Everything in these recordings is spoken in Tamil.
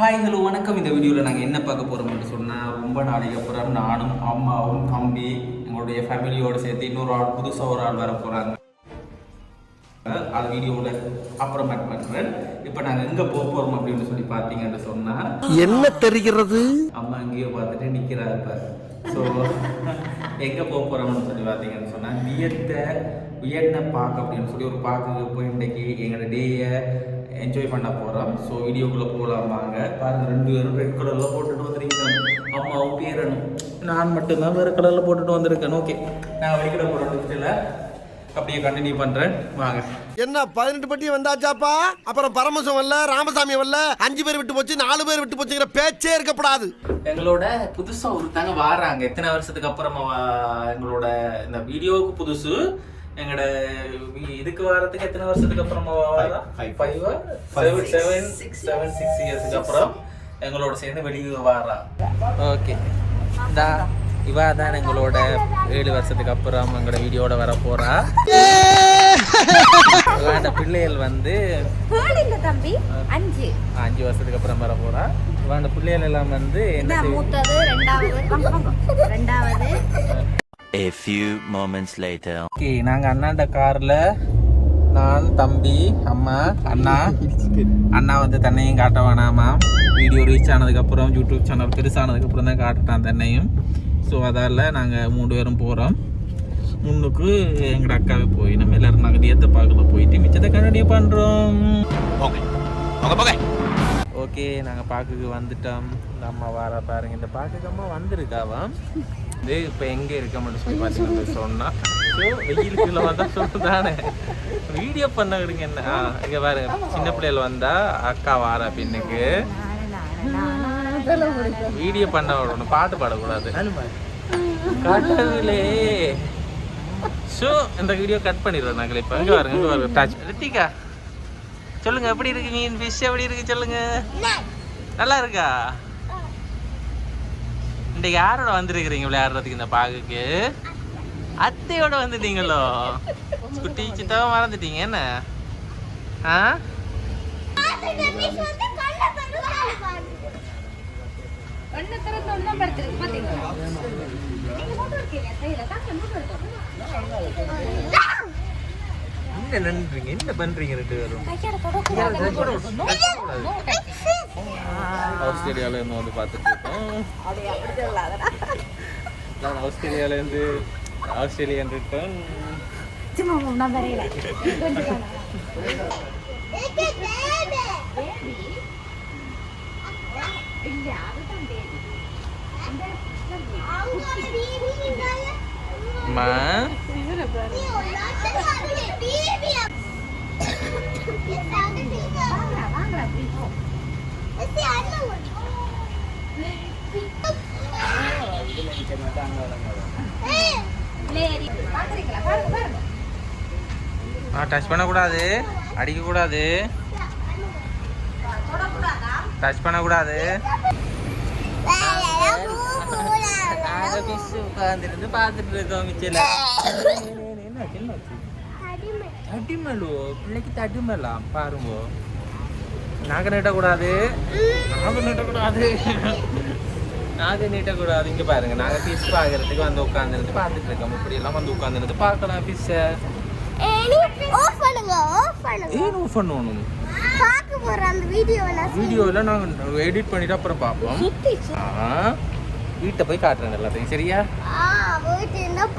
ஹாய் ஹலோ வணக்கம். இந்த வீடியோவில் நாங்கள் என்ன பார்க்க போகிறோம்னு சொன்னால் ரொம்ப நாளைக்கு அப்புறம் நானும் அம்மாவும் தம்பி எங்களுடைய ஃபேமிலியோடு சேர்த்து இன்னொரு ஆள் புதுசாக ஒரு ஆள் வர போகிறாங்க அது வீடியோவில் அப்புறம் ஆட் பண்ணுறேன் இப்போ நாங்கள் எங்கே போக போகிறோம் அப்படின்னு சொல்லி பார்த்தீங்கன்னு சொன்னால் என்ன தெரிகிறது? அம்மா எங்கேயோ பார்த்துட்டு நிற்கிறா இப்போ ஸோ எங்கே போக போகிறோம்னு சொல்லி பார்த்தீங்கன்னு சொன்னால் வியத்தை வியட்னை பார்க் அப்படின்னு சொல்லி ஒரு பார்க்குக்கு போய் இன்றைக்கி எங்களோட டேயை என்ஜாய் பண்ண போகிறோம் ஸோ வீடியோக்குள்ளே போகலாம் வாங்க. பாருங்க ரெண்டு பேரும் ரெட் கலரில் போட்டுட்டு வந்திருக்கேன் அம்மாவும் பேரனும் நான் மட்டும்தான் வேறு கலரில் போட்டுட்டு வந்திருக்கேன். ஓகே நான் வைக்கிற போகிற அப்படியே கண்டினியூ பண்ணுறேன் வாங்க. என்ன பதினெட்டு பட்டி வந்தாச்சாப்பா? அப்புறம் பரமசம் வரல ராமசாமி வரல அஞ்சு பேர் விட்டு போச்சு நாலு பேர் விட்டு போச்சுங்கிற பேச்சே இருக்கப்படாது எங்களோட புதுசா ஒருத்தங்க வாராங்க. எத்தனை வருஷத்துக்கு அப்புறமா எங்களோட இந்த வீடியோவுக்கு புதுசு? எங்களோட வி- இதுக்கு வாரத்துக்கு எத்தனை வருஷத்துக்கு அப்புறமா வாரா five seven seven seven six இயர்ஸ்க்கு அப்புறம் எங்களோட சேர்ந்து வெளியே வாரா. ஓகே இந்தா இவா தான் எங்களோட ஏழு வருஷத்துக்கு அப்புறம் எங்களோட வீடியோட வர போறா. இவாண்ட பிள்ளைகள் வந்து தம்பி அஞ்சு. அஞ்சு வருஷத்துக்கு அப்புறம் வர போறா. இவாண்ட பிள்ளைகள் எல்லாம் வந்து என்ன மூத்தது ரெண்டாவது. ரெண்டாவது A few moments later. Okay நாங்க அண்ணாண்ட கார்ல நான் தம்பி அம்மா அண்ணா. அண்ணா வந்து தன்னையும் காட்ட வேணாமா? வீடியோ ரீச் ஆனதுக்கு அப்புறம் யூடியூப் சேனல் பெருசானதுக்கு அப்புறம் தான் காட்டுட்டான் தன்னையும். ஸோ அதால நாங்க மூணு பேரும் போறோம். முன்னுக்கு எங்கட அக்காவை போய் நம்ம எல்லாரும் நாங்கள் தியத்தை பார்க்கல போயிட்டு மிச்சத்தை கண்டினியூ பண்றோம். ஓகே நாங்கள் பார்க்குக்கு வந்துட்டோம். இந்த அம்மா வார பாருங்க. இந்த பார்க்குக்கு அம்மா வந்திருக்காவா? இது இப்போ எங்கே இருக்க மட்டும் சொல்லி பார்த்தீங்கன்னு சொன்னால் ஸோ வெயிலுக்குள்ள வந்தால் சொல்லுதானே வீடியோ பண்ண விடுங்க என்ன? ஆ இங்கே பாருங்க சின்ன பிள்ளைகள் வந்தா அக்கா வாரா பின்னுக்கு. வீடியோ பண்ண விடணும் பாட்டு பாடக்கூடாது. கடவுளே. ஷோ இந்த வீடியோ கட் பண்ணிடுறோம் நாங்கள் இப்போ. இங்கே பாருங்க இங்கே பாருங்க டச் ரித்திகா சொல்லுங்க எப்படி இருக்கு? மீன் ஃபிஷ் எப்படி இருக்கு? சொல்லுங்க. நல்லா இருக்கா? இன்றைக்கு யாரோட வந்திருக்கிறீங்க விளையாடுறதுக்கு இந்த பாகுக்கு? அத்தையோட வந்துட்டீங்களோ? குட்டி சித்தாவ மறந்துட்டீங்க என்ன? ஆ? ஒண்ணு என்ன நன்றீங்க? என்ன பண்றீங்க ரெண்டு பேரும்? ஆஸ்திரேலியால இருந்து வந்து பார்த்துட்டு இருக்கோம். நான் ஆஸ்திரேலியால இருந்து ஆஸ்திரேலியன் ரிட்டர்ன் சும்மா நான் வரையில கொஞ்சம் இல்ல அதுதான் baby. இந்த மா வாங்கடா, வாங்கடா, please. லேடி. பாக்குறீங்களா? பாருங்க, பாருங்க. ஆ டச் பண்ணக்கூடாது. அடிக்கக்கூடாது? டச் பண்ணக்கூடாது. உட்காந்துருந்து பார்த்துட்டு இருக்கோம் மிச்சில தடிமலு பிள்ளைக்கு தடிமலாம் பாருங்க. நாங்க நீட்டக்கூடாது. நாங்க நீட்டக்கூடாது. நாங்க நீட்டக்கூடாது. இங்க பாருங்க நாங்க ஃபிஷ் பார்க்கறதுக்கு வந்து உட்காந்துருந்து பார்த்துட்டு இருக்கோம் இப்படி எல்லாம் வந்து உட்காந்துருந்து பார்க்கலாம் ஃபிஷ்ஷை ஏன் ஆஃப் பண்ணணும் வீடியோவில் நாங்கள் எடிட் பண்ணிட்டு அப்புறம் பார்ப்போம். ஆ வீட்டை போய் காட்டுறேன் எல்லாத்தையும் சரியா?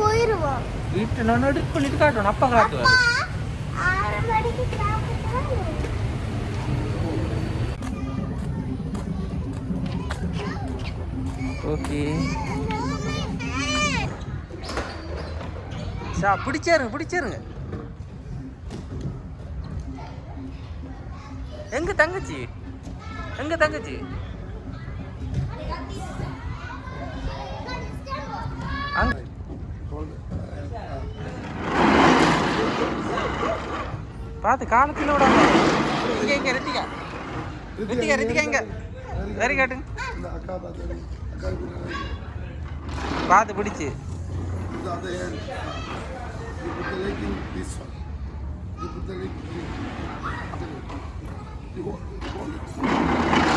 போயிருவோம். வீட்டை நான் எடிட் பண்ணிட்டு காட்டுறேன். அப்பா காட்டுவார். ஓகே. சார் பிடிச்சாருங்க பிடிச்சாருங்க. எங்க தங்கச்சி? எங்க தங்கச்சி? பார்த்து காலத்தில் விடாம. இங்க இங்க. ரித்திகா ரித்திகா ரித்திகா இங்க வெரி காட்டுங்க பார்த்து பிடிச்சு.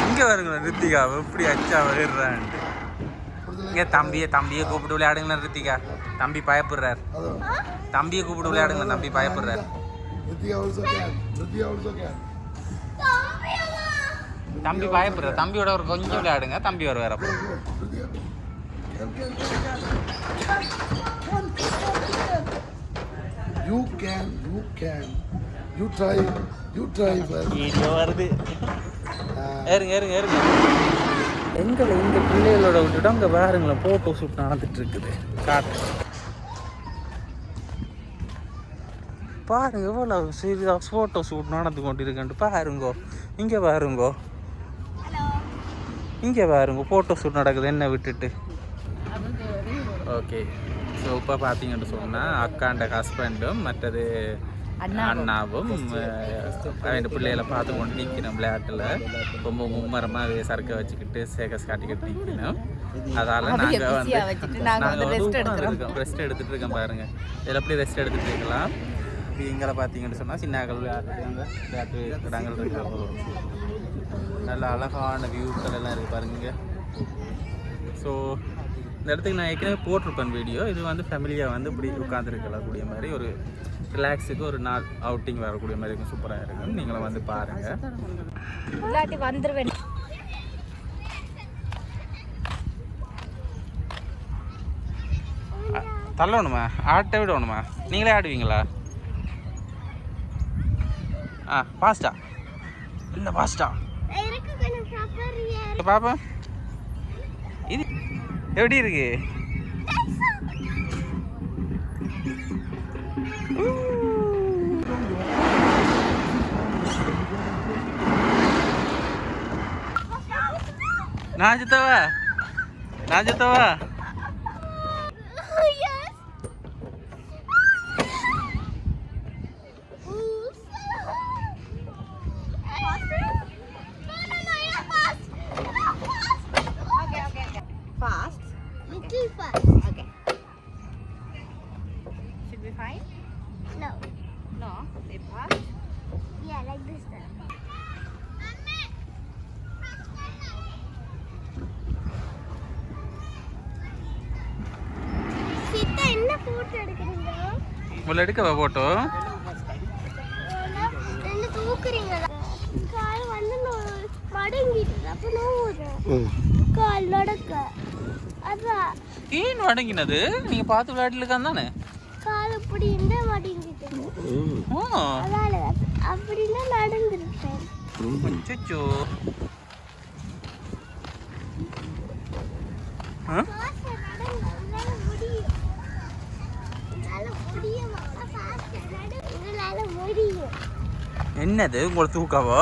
இங்கே வருங்களா ரித்திகா. எப்படி அச்சா வருறான்ட்டு இங்கே தம்பியை தம்பியை கூப்பிட்டு விளையாடுங்களேன் ரித்திகா. தம்பி பயப்படுறார். தம்பியை கூப்பிட்டு விளையாடுங்க தம்பி பயப்படுறார். ரித்திகா also தம்பி பயப்படுறார் தம்பியோட ஒரு கொஞ்சம் விளையாடுங்க தம்பி can. You can, you can. You try, you try first. Video வருது. ஏறுங்க ஏறுங்க ஏறுங்க எங்களை இந்த பிள்ளைகளோட விட்டுட்டு அங்கே பாருங்களேன் ஃபோட்டோ ஷூட் நடந்துட்டு இருக்குது காட்டு பாருங்க எவ்வளோ சீரியஸாக ஃபோட்டோ ஷூட் நடந்து கொண்டு இருக்குன்ட்டு பாருங்கோ இங்கே பாருங்கோ இங்கே பாருங்க ஃபோட்டோ ஷூட் நடக்குது என்ன விட்டுட்டு. ஓகே ஸோ இப்போ பார்த்தீங்கன்னு சொன்னால் அக்காண்ட ஹஸ்பண்டும் மற்றது அண்ணாவும். அவன் பிள்ளைகளை பார்த்து கொண்டு நிற்கணும் விளையாட்டில். ரொம்ப மும்மரமாக சரக்கை வச்சுக்கிட்டு சேகஸ் காட்டிக்கிட்டு நிற்கணும் அதால் நாங்கள் வந்து நாங்கள் வந்து உட்காந்துருக்கோம் ரெஸ்ட் எடுத்துகிட்டு இருக்கோம் பாருங்கள் இதில் எப்படி ரெஸ்ட் எடுத்துகிட்டு இருக்கலாம். இப்போ எங்களை பார்த்தீங்கன்னு சொன்னால் சின்னாக்கள் விளையாடுறாங்க விளையாட்டு இடங்கள் இருக்கிற நல்ல அழகான வியூக்கள் எல்லாம் இருக்குது பாருங்க ஸோ இந்த இடத்துக்கு நான் ஏற்கனவே போட்டிருப்பேன் வீடியோ இது வந்து ஃபேமிலியாக வந்து இப்படி உட்காந்துருக்கக்கூடிய மாதிரி ஒரு ரிலாக்ஸுக்கு ஒரு நாள் அவுட்டிங் வரக்கூடிய மாதிரி இருக்கும். சூப்பராக இருக்கும். நீங்களும் வந்து பாருங்கள் இல்லாட்டி வந்துருவேன். தள்ளணுமா? ஆட்டை விடணுமா? நீங்களே ஆடுவீங்களா? ஆ பாஸ்டா. இல்லை பாஸ்டா? எனக்கு கொஞ்சம் ப்ராப்பர் பாப்பா? இது எப்படி இருக்கு? நான் ஜித்தவா நான் ஜித்தவா கால் நடக்க. அதான் ஏன் அடங்கினது நீங்க பார்த்து விளையாட்டுலாம் தானே? கால் இப்படி ஓ. அதால அப்படின்னா நடந்துருப்பேன். அச்சோ ஆ என்னது? உங்களை தூக்கவோ?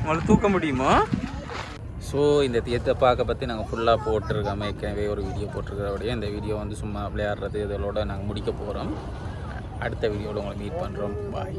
உங்களை தூக்க முடியுமா? ஸோ இந்த தியத்தை பார்க்க பற்றி நாங்கள் ஃபுல்லாக போட்டிருக்கோம். ஏற்கனவே ஒரு வீடியோ போட்டிருக்கிறபடியே இந்த வீடியோ வந்து சும்மா விளையாடுறது இதோட நாங்கள் முடிக்க போகிறோம் அடுத்த வீடியோவில் உங்களை மீட் பண்ணுறோம் பாய்